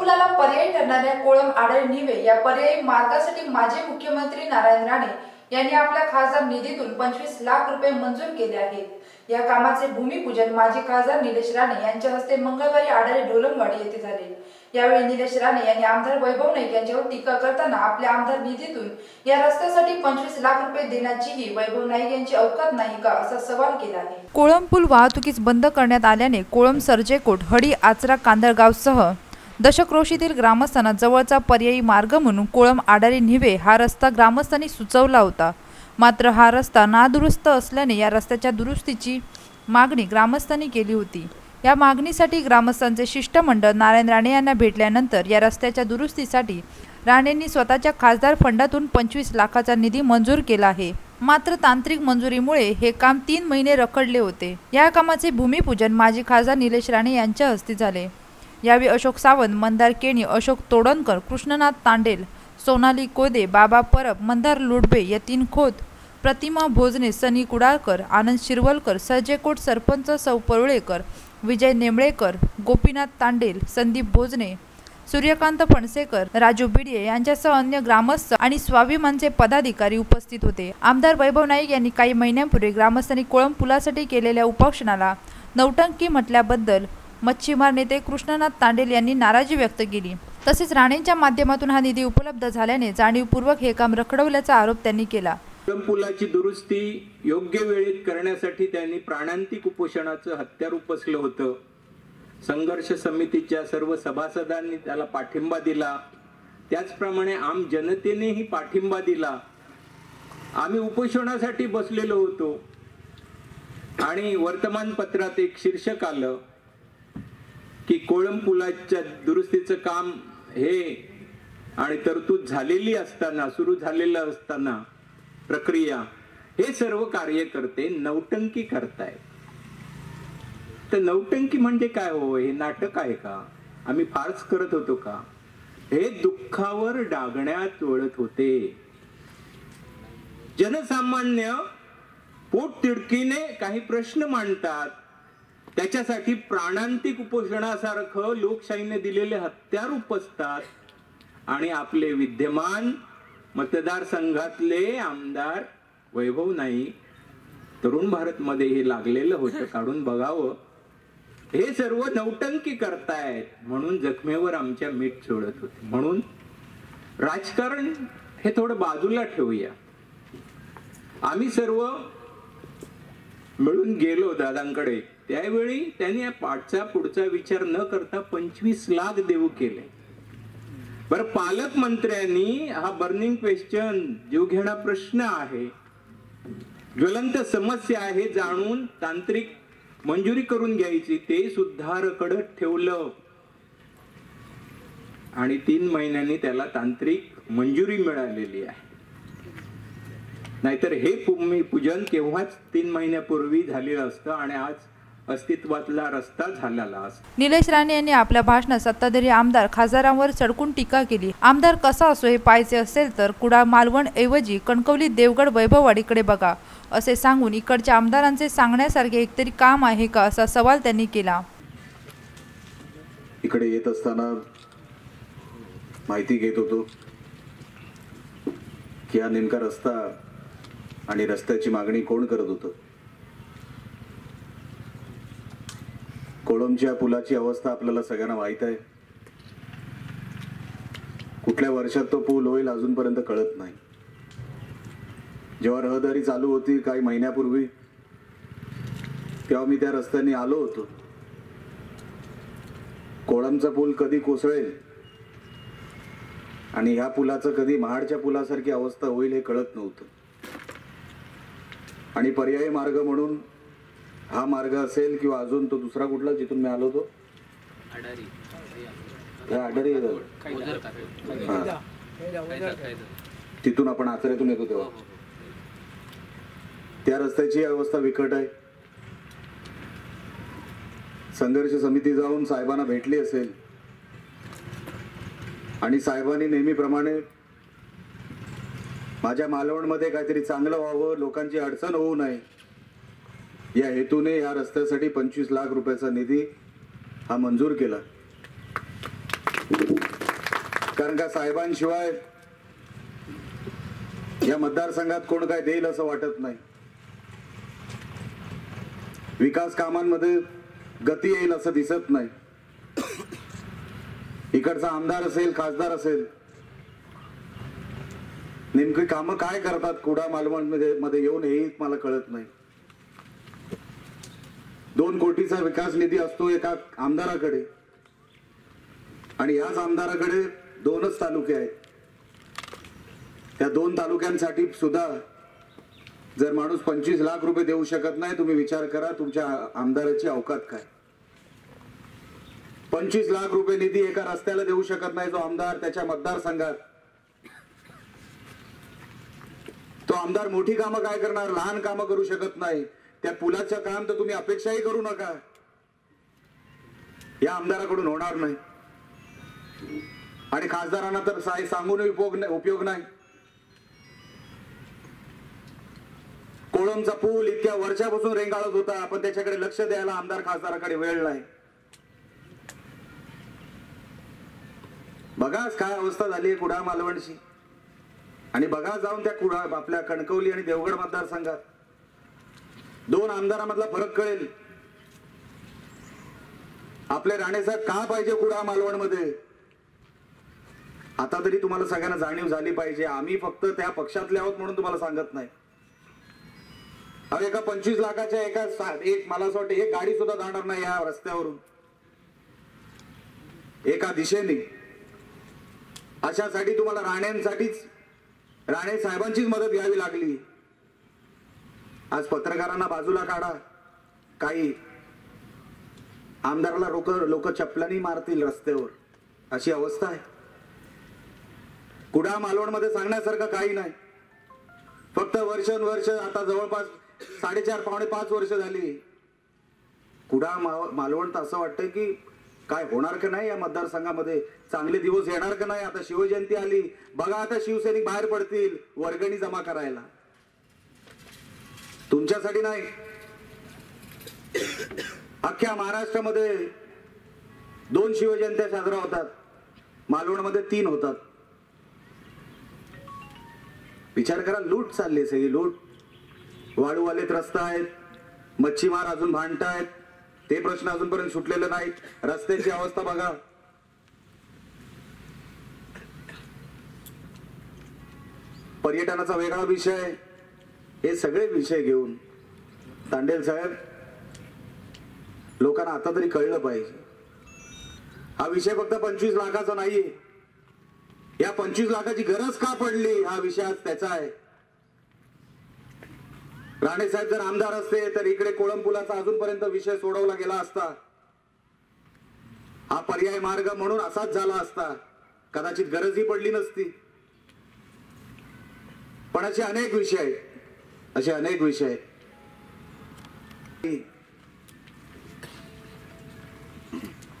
मुलाला पर्यायी ठरणाऱ्या कोळम आडळ निवे या पर्यायी मार्गासाठी माजी मुख्यमंत्री नारायण राणे यांनी आपल्या खासदार निधीतून पंचवीस लाख रुपये मंजूर केले आहेत. या कामाचे भूमिपूजन माजी खासदार निलेश राणे यांच्या हस्ते मंगळवारी आढळे ढोलमवाडी येथे झाले. यावेळी निलेश राणे यांनी आमदार वैभव नाईक यांच्यावर टीका करताना आपल्या आमदार निधीतून या रस्त्यासाठी पंचवीस लाख रुपये देण्याचीही वैभव नाईक यांची अवकात नाही का असा सवाल केला आहे. कोळम पूल वाहतुकीस बंद करण्यात आल्याने कोळम सर्जेकोट हडी आचरा कांदळगावसह दशक्रोशीतील ग्रामस्थांना जवळचा पर्यायी मार्ग म्हणून कोळम आडारी निवे हा रस्ता ग्रामस्थांनी सुचवला होता. मात्र हा रस्ता नादुरुस्त असल्याने या रस्त्याच्या दुरुस्तीची मागणी ग्रामस्थांनी केली होती. या मागणीसाठी ग्रामस्थांचे शिष्टमंडळ नारायण राणे यांना भेटल्यानंतर या रस्त्याच्या दुरुस्तीसाठी राणेंनी स्वतःच्या खासदार फंडातून पंचवीस लाखाचा निधी मंजूर केला आहे. मात्र तांत्रिक मंजुरीमुळे हे काम तीन महिने रखडले होते. या कामाचे भूमिपूजन माजी खासदार निलेश राणे यांच्या हस्ते झाले. यावेळी अशोक सावंत मंदार केणी अशोक तोडणकर कृष्णनाथ तांडेल सोनाली कोदे बाबा परब मंदार लुडबे यतीन खोत प्रतिमा भोजने सनी कुडाळकर आनंद शिरवलकर सर्जेकोट सरपंच सौ परुळेकर विजय नेमळेकर गोपीनाथ तांडेल संदीप भोजने सूर्यकांत फणसेकर राजू बिडिये यांच्यासह अन्य ग्रामस्थ आणि स्वाभिमानचे पदाधिकारी उपस्थित होते. आमदार वैभव नाईक यांनी काही महिन्यांपूर्वी ग्रामस्थांनी कोळंब पुलासाठी केलेल्या उपोषणाला नौटंकी म्हटल्याबद्दल मच्छीमार नेते कृष्णनाथ तांडेल यांनी नाराजी व्यक्त केली. तसेच राणेंच्या माध्यमातून हा निधी उपलब्ध झाल्याने जाणीवपूर्वक हे काम रखडवल्याचा आरोप त्यांनी केला. पुलाची दुरुस्ती योग्य वेळेत करण्यासाठी त्यांनी प्राणांतिक उपोषणाचं हत्यार उपसलं होतं. संघर्ष समितीच्या सर्व सभासदांनी त्याला पाठिंबा दिला. त्याचप्रमाणे आम जनतेनेही पाठिंबा दिला. आम्ही उपोषणासाठी बसलेलो होतो. आणि वर्तमानपत्रात एक शीर्षक आलं. की कोळम पुलाच्या दुरुस्तीचं काम हे आणि तरतूद झालेली असताना सुरू झालेलं असताना प्रक्रिया हे सर्व कार्यकर्ते नौटंकी करतायत. तर नौटंकी म्हणजे काय हो? हे नाटक आहे का? आम्ही फारच करत होतो का? हे दुःखावर डागण्यात वळत होते. जनसामान्य पोट तिडकीने काही प्रश्न मांडतात. त्याच्यासाठी प्राणांतिक उपोषणासारखं लोकशाहीने दिलेले हत्यार उपसतात आणि आपले विद्यमान मतदारसंघातले आमदार वैभव नाही तरुण भारतमध्ये हे लागलेलं होतं. काढून बघावं. हे सर्व नौटंकी करतायत. म्हणून जखमेवर आमच्या मीठ सोडत होते. म्हणून राजकारण हे थोडं बाजूला ठेवूया. आम्ही सर्व मिळून गेलो दादांकडे. त्यावेळी त्यांनी पाठचा पुढचा विचार न करता पंचवीस लाख देऊ केले. बर पालकमंत्र्यांनी हा बर्निंग क्वेश्चन जीवघेणा प्रश्न आहे. ज्वलंत समस्या आहे जाणून तांत्रिक मंजुरी करून घ्यायची ते सुद्धा रकडत ठेवलं. आणि तीन महिन्यांनी त्याला तांत्रिक मंजुरी मिळालेली आहे. नाहीतर हे पूजन केव्हाच तीन महिन्यापूर्वी झालेलं असतं आणि आज अस्तित्वातला रस्ता झालेला असतो. निलेश राणे यांनी आपल्या भाषणात सत्ताधारी आमदार खासदारांवर चढकून टीका केली. आमदार कसा असो हे पाहायचे असेल तर कुडाळ मालवण ऐवजी कणकवली देवगड वैभववाडीकडे बघा असे सांगून इकडच्या आमदारांचे सांगण्यासारखे एकतरी काम आहे का असा सवाल त्यांनी केला. इकडे येत असताना माहिती घेत होतो की हा नेमका रस्ता आणि रस्त्याची मागणी कोण करत होतं? कोळमच्या पुलाची अवस्था आपल्याला सगळ्यांना माहीत आहे. कुठल्या वर्षात तो पूल होईल अजूनपर्यंत कळत नाही. जेव्हा रहदारी चालू होती काही महिन्यापूर्वी तेव्हा मी त्या रस्त्याने आलो होतो. कोळमचा पूल कधी कोसळेल आणि ह्या पुलाचं कधी महाडच्या पुलासारखी अवस्था होईल हे कळत नव्हतं. आणि पर्यायी मार्ग म्हणून हा मार्ग असेल किंवा अजून तो दुसरा कुठला जिथून मी आलो होतो? आडारी तिथून आपण आचऱ्यातून येतो तेव्हा. त्या रस्त्याची अवस्था विकट आहे. संघर्ष समिती जाऊन साहेबांना भेटली असेल. आणि साहेबांनी नेहमीप्रमाणे माझ्या मालवणमध्ये काहीतरी चांगलं व्हावं लोकांची अडचण होऊ नये. या हेतूने या रस्त्यासाठी पंचवीस लाख रुपयाचा निधी हा मंजूर केला. कारण का साहेबांशिवाय या मतदारसंघात कोण काय देईल असं वाटत नाही. विकास कामांमध्ये गती येईल असं दिसत नाही. इकडचा आमदार असेल खासदार असेल नेमकी कामं काय करतात कुडा मालवणमध्ये येऊन हेही मला कळत नाही. दोन कोटीचा विकास निधी असतो एका आमदाराकडे. आणि याच आमदाराकडे दोनच तालुके आहेत. त्या दोन तालुक्यांसाठी सुद्धा जर माणूस पंचवीस लाख रुपये देऊ शकत नाही तुम्ही विचार करा तुमच्या आमदाराची अवकात काय? पंचवीस लाख रुपये निधी एका रस्त्याला देऊ शकत नाही जो आमदार त्याच्या मतदारसंघात. तो आमदार मोठी कामं काय करणार? लहान कामं करू शकत नाही. त्या पुलाचं काम तर तुम्ही अपेक्षाही करू नका. या आमदाराकडून होणार नाही. आणि खासदारांना तर साय सांगून उपयोग नाही उपयोग नाही. कोळमचा पूल इतक्या वर्षापासून रेंगाळत होता. पण त्याच्याकडे लक्ष द्यायला आमदार खासदाराकडे वेळ नाही. बघाच काय अवस्था झाली आहे कुडा मालवणची. आणि बघा जाऊन त्या कुडा आपल्या कणकवली आणि देवगड मतदारसंघात. दोन आमदारामधला फरक कळेल. आपले राणेसाहेब का पाहिजे कुडा मालवणमध्ये? आता तरी तुम्हाला सगळ्यांना जाणीव झाली पाहिजे. आम्ही फक्त त्या पक्षातले आहोत म्हणून तुम्हाला सांगत नाही. अरे एका पंचवीस लाखाच्या एका सा- एक मला असं वाटतं एक गाडी सुद्धा जाणार नाही या रस्त्यावरून. एका दिशेने. अशासाठी तुम्हाला राण्यांसाठीच राणे साहेबांचीच मदत घ्यावी लागली. आज पत्रकारांना बाजूला काढा. काही आमदाराला लोक लोक चपलानी मारतील रस्त्यावर. अशी अवस्था आहे. कुडा मालवणमध्ये सांगण्यासारखं काही नाही. फक्त वर्षानुवर्ष आता जवळपास साडेचार पावणे पाच वर्ष झाली. कुडा मालवण तर असं वाटतं की काय होणार का नाही या मतदारसंघामध्ये? चांगले दिवस येणार का नाही? आता शिवजयंती आली. बघा आता शिवसैनिक बाहेर पडतील. वर्गणी जमा करायला. तुमच्यासाठी नाही. अख्ख्या महाराष्ट्रामध्ये दोन शिवजयंत्या साजरा होतात. मालवणमध्ये तीन होतात. विचार करा लूट चालली आहे सगळी लूट. वाळूवालेत रस्ता आहेत. मच्छीमार अजून भांडतायत. ते प्रश्न अजूनपर्यंत सुटलेले नाहीत. रस्त्याची अवस्था बघा. पर्यटनाचा वेगळा विषय हे सगळे विषय घेऊन तांडेल साहेब लोकांना आता तरी कळलं पाहिजे. हा विषय फक्त पंचवीस लाखाचा नाहीये. या पंचवीस लाखाची गरज का पडली? हा विषय आज त्याचा आहे. राणे साहेब जर आमदार असते तर इकडे कोळंबुलाचा अजूनपर्यंत विषय सोडवला गेला असता. हा पर्याय मार्ग म्हणून असाच झाला असता. कदाचित गरजही पडली नसती. पण असे अनेक विषय आहेत. असे अनेक विषय आहेत.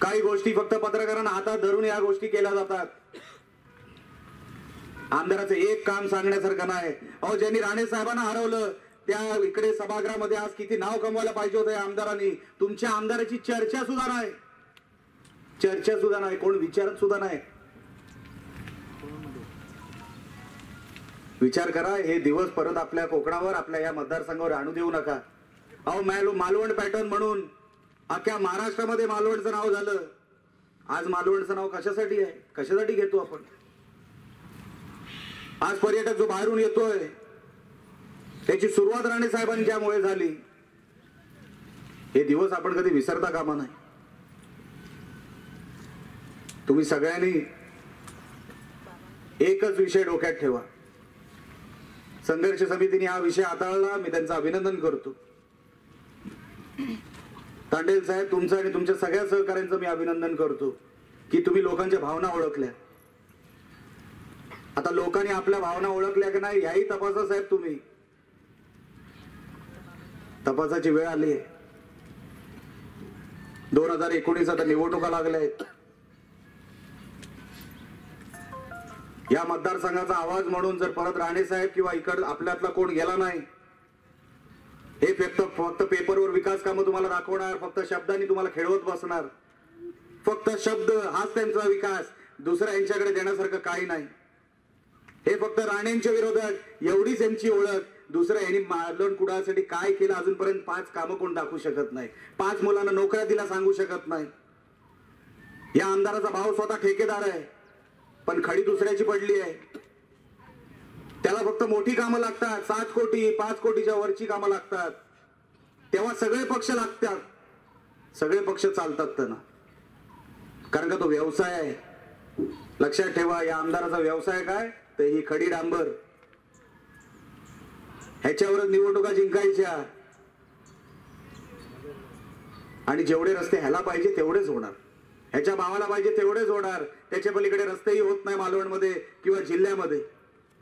काही गोष्टी फक्त पत्रकारांना हातात धरून या गोष्टी केल्या जातात. आमदाराचं एक काम सांगण्यासारखं नाही. अहो ज्यांनी राणे साहेबांना हरवलं त्या इकडे सभागृहामध्ये आज किती नाव कमवायला पाहिजे होतं आमदारांनी. तुमच्या आमदाराची चर्चा सुद्धा नाही. चर्चा सुद्धा नाही. कोण विचारत सुद्धा नाही. विचार करा हे दिवस परत आपल्या कोकणावर आपल्या या मतदारसंघावर आणू देऊ नका. अहो मॅलो मालवण पॅटर्न म्हणून अख्ख्या महाराष्ट्रामध्ये मालवणचं नाव झालं. आज मालवणचं नाव कशासाठी आहे? कशासाठी घेतो आपण? आज पर्यटक जो बाहेरून येतोय त्याची सुरुवात राणे साहेबांच्यामुळे झाली. हे दिवस आपण कधी विसरता कामा नाही. तुम्ही सगळ्यांनी एकच विषय डोक्यात ठेवा. संघर्ष समितीने हा विषय हाताळला. मी त्यांचं अभिनंदन करतो. तांडेल साहेब तुमचं आणि तुमच्या सगळ्या सहकाऱ्यांचं मी अभिनंदन करतो की तुम्ही लोकांच्या भावना ओळखल्या. आता लोकांनी आपल्या भावना ओळखल्या की नाही याही तपासा साहेब तुम्ही. तपासाची वेळ आली आहे. दोन हजार एकोणीस आता निवडणुका लागल्या आहेत. या मतदारसंघाचा आवाज म्हणून जर परत राणे साहेब किंवा इकड आपल्यातला कोण गेला नाही हे फक्त फक्त पेपरवर विकास कामं तुम्हाला दाखवणार फक्त शब्दांनी तुम्हाला खेळवत बसणार. फक्त शब्द हाच त्यांचा विकास. दुसऱ्या यांच्याकडे देण्यासारखं काही नाही. हे फक्त राणेंच्या विरोधात एवढीच यांची ओळख. दुसरं यांनी मालवण कुडासाठी काय केलं अजूनपर्यंत पाच कामं कोण दाखवू शकत नाही. पाच मुलांना नोकऱ्या दिला सांगू शकत नाही. या आमदाराचा भाव स्वतः ठेकेदार आहे. पण खडी दुसऱ्याची पडली आहे. त्याला फक्त मोठी कामं लागतात. सात कोटी पाच कोटीच्या वरची कामं लागतात. तेव्हा सगळे पक्ष लागतात. सगळे पक्ष चालतात त्यांना. कारण का तो व्यवसाय आहे. लक्षात ठेवा या आमदाराचा व्यवसाय काय? तर ही खडी डांबर. ह्याच्यावरच निवडणुका जिंकायच्या. आणि जेवढे रस्ते ह्याला पाहिजे तेवढेच होणार. ह्याच्या भावाला पाहिजे तेवढेच होणार. त्याच्या पलीकडे रस्तेही होत नाही मालवणमध्ये किंवा जिल्ह्यामध्ये.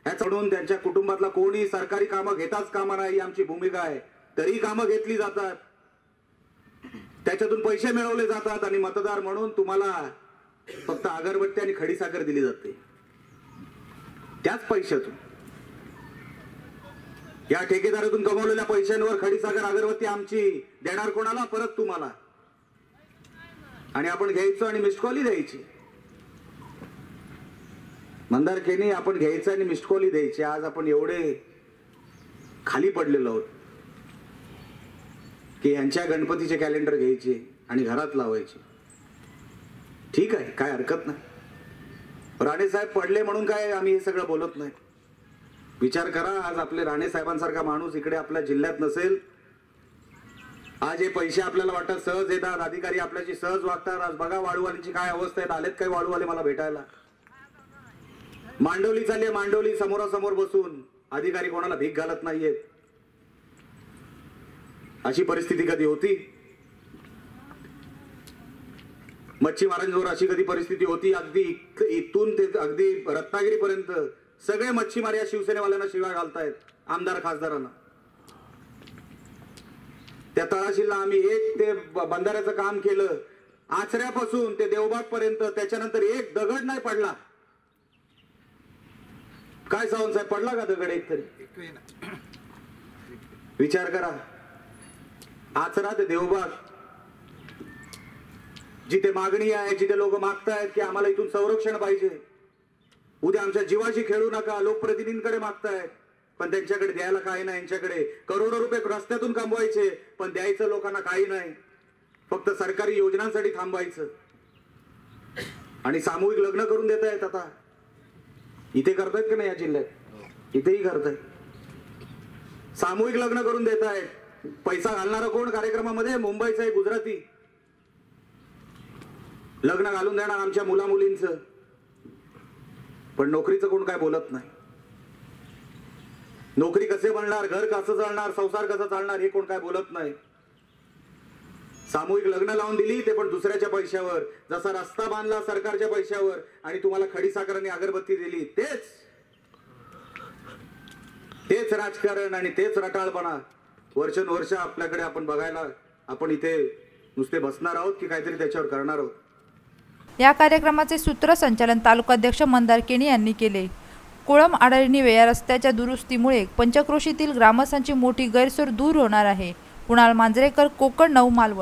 ह्याचडून त्यांच्या कुटुंबातला कोणी सरकारी कामं घेताच कामा नाही आमची भूमिका आहे. तरी कामं घेतली जातात. त्याच्यातून पैसे मिळवले जातात आणि मतदार म्हणून तुम्हाला फक्त अगरबत्ती आणि खडीसाखर दिली जाते. त्याच पैशातून. या ठेकेदारातून कमवलेल्या पैशांवर खडीसाखर अगरबत्ती आमची देणार कोणाला? परत तुम्हाला. आणि आपण घ्यायचो आणि मिसकॉली द्यायची. मंदारकेनी आपण घ्यायचं आणि मिसकॉली द्यायची. आज आपण एवढे खाली पडलेलो आहोत की यांच्या गणपतीचे कॅलेंडर घ्यायचे आणि घरात लावायचे. ठीक आहे काय हरकत नाही. राणे साहेब पडले म्हणून काय आम्ही हे सगळं बोलत नाही. विचार करा आज आपले राणे साहेबांसारखा माणूस इकडे आपल्या जिल्ह्यात नसेल आज हे पैसे आपल्याला वाटतात सहज येतात. अधिकारी आपल्याशी सहज वागतात. आज बघा वाळूवालीची काय अवस्था आहेत. आलेत काही वाळूवाले मला भेटायला? मांडवली चालली आहे. मांडवली समोरासमोर बसून. अधिकारी कोणाला भीक घालत नाहीयेत. अशी परिस्थिती कधी होती? मच्छीमारांजवळ अशी कधी परिस्थिती होती? अगदी इथून ते अगदी रत्नागिरीपर्यंत सगळे मच्छीमार या शिवसेनेवाल्यांना शिवाय घालतायत. आमदार खासदारांना. त्या तळाशीला आम्ही एक ते बंधाऱ्याचं काम केलं. आचऱ्यापासून ते देवबाग पर्यंत त्याच्यानंतर एक दगड नाही पडला. काय सावंत साहेब पडला का दगड एक तरी? विचार करा. आचरा ते देवबाग. जिथे मागणी आहे जिथे लोक मागतायत की आम्हाला इथून संरक्षण पाहिजे. उद्या आमच्या जीवाशी खेळू नका लोकप्रतिनिधींकडे मागतायत. पण त्यांच्याकडे द्यायला काही नाही यांच्याकडे करोडो रुपये रस्त्यातून कमवायचे पण द्यायचं लोकांना काही नाही. फक्त सरकारी योजनांसाठी थांबायचं आणि सामूहिक लग्न करून देत आहेत आता. इथे करतायत का नाही या जिल्ह्यात? इथेही करतायत. सामूहिक लग्न करून देत आहेत पैसा घालणारा कोण कार्यक्रमामध्ये? मुंबईचा आहे गुजराती. लग्न घालून देणार आमच्या मुला मुलींचं पण नोकरीचं कोण काय बोलत नाही. नोकरी कसे बनणार घर कसं चालणार संसार कसा चालणार हे कोण काय बोलत नाही. सामूहिक लग्न लावून दिली ते पण दुसऱ्याच्या पैशावर. जसा रस्ता बांधला सरकारच्या पैशावर आणि तुम्हाला खडी आणि अगरबत्ती दिली तेच. तेच राजकारण आणि तेच रटाळपणा. वर्षानुवर्ष आपल्याकडे आपण बघायला आपण इथे नुसते बसणार आहोत की काहीतरी त्याच्यावर करणार आहोत. या कार्यक्रमाचे सूत्रसंचालन तालुकाध्यक्ष मंदार केणी यांनी केले. कोळम आडळणीवे या रस्त्याच्या दुरुस्तीमुळे पंचक्रोशीतील ग्रामस्थांची मोठी गैरसोय दूर होणार आहे. कुणाल मांजरेकर कोकण नऊ मालवण.